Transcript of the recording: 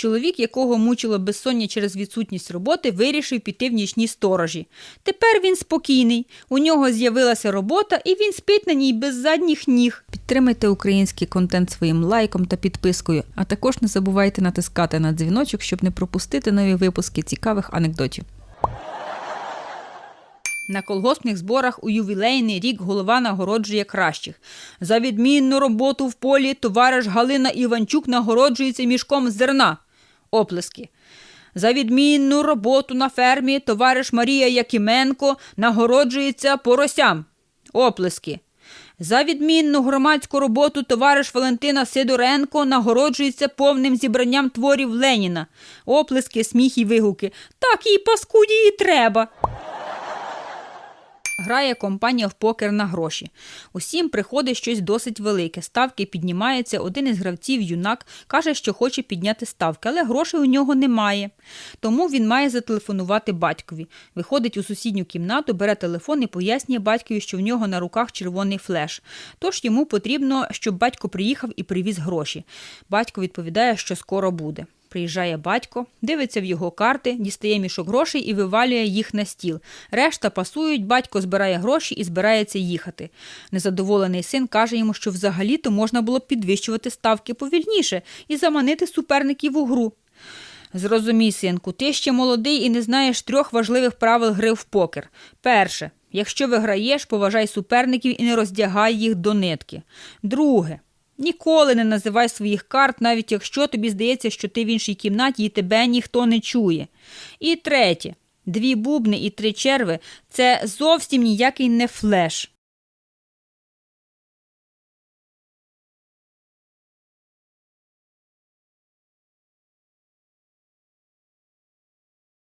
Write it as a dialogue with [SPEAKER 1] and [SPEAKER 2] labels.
[SPEAKER 1] Чоловік, якого мучило безсоння через відсутність роботи, вирішив піти в нічні сторожі. Тепер він спокійний. У нього з'явилася робота, і він спить на ній без задніх ніг. Підтримайте український контент своїм лайком та підпискою, а також не забувайте натискати на дзвіночок, щоб не пропустити нові випуски цікавих анекдотів. На колгоспних зборах у ювілейний рік голова нагороджує кращих. За відмінну роботу в полі товариш Галина Іванчук нагороджується мішком зерна. Оплески. За відмінну роботу на фермі товариш Марія Якименко нагороджується поросям. Оплески. За відмінну громадську роботу товариш Валентина Сидоренко нагороджується повним зібранням творів Леніна. Оплески, сміх і вигуки. Так їй паскуді і треба. Грає компанія в покер на гроші. Усім приходить щось досить велике. Ставки піднімаються. Один із гравців, юнак, каже, що хоче підняти ставки, але грошей у нього немає. Тому він має зателефонувати батькові. Виходить у сусідню кімнату, бере телефон і пояснює батькові, що в нього на руках червоний флеш. Тож йому потрібно, щоб батько приїхав і привіз гроші. Батько відповідає, що скоро буде. Приїжджає батько, дивиться в його карти, дістає мішок грошей і вивалює їх на стіл. Решта пасують, батько збирає гроші і збирається їхати. Незадоволений син каже йому, що взагалі-то можна було б підвищувати ставки повільніше і заманити суперників у гру. Зрозумій, синку, ти ще молодий і не знаєш трьох важливих правил гри в покер. Перше, якщо виграєш, поважай суперників і не роздягай їх до нитки. Друге, Ніколи не називай своїх карт, навіть якщо тобі здається, що ти в іншій кімнаті і тебе ніхто не чує. І третє, дві бубни і три черви це зовсім ніякий не флеш.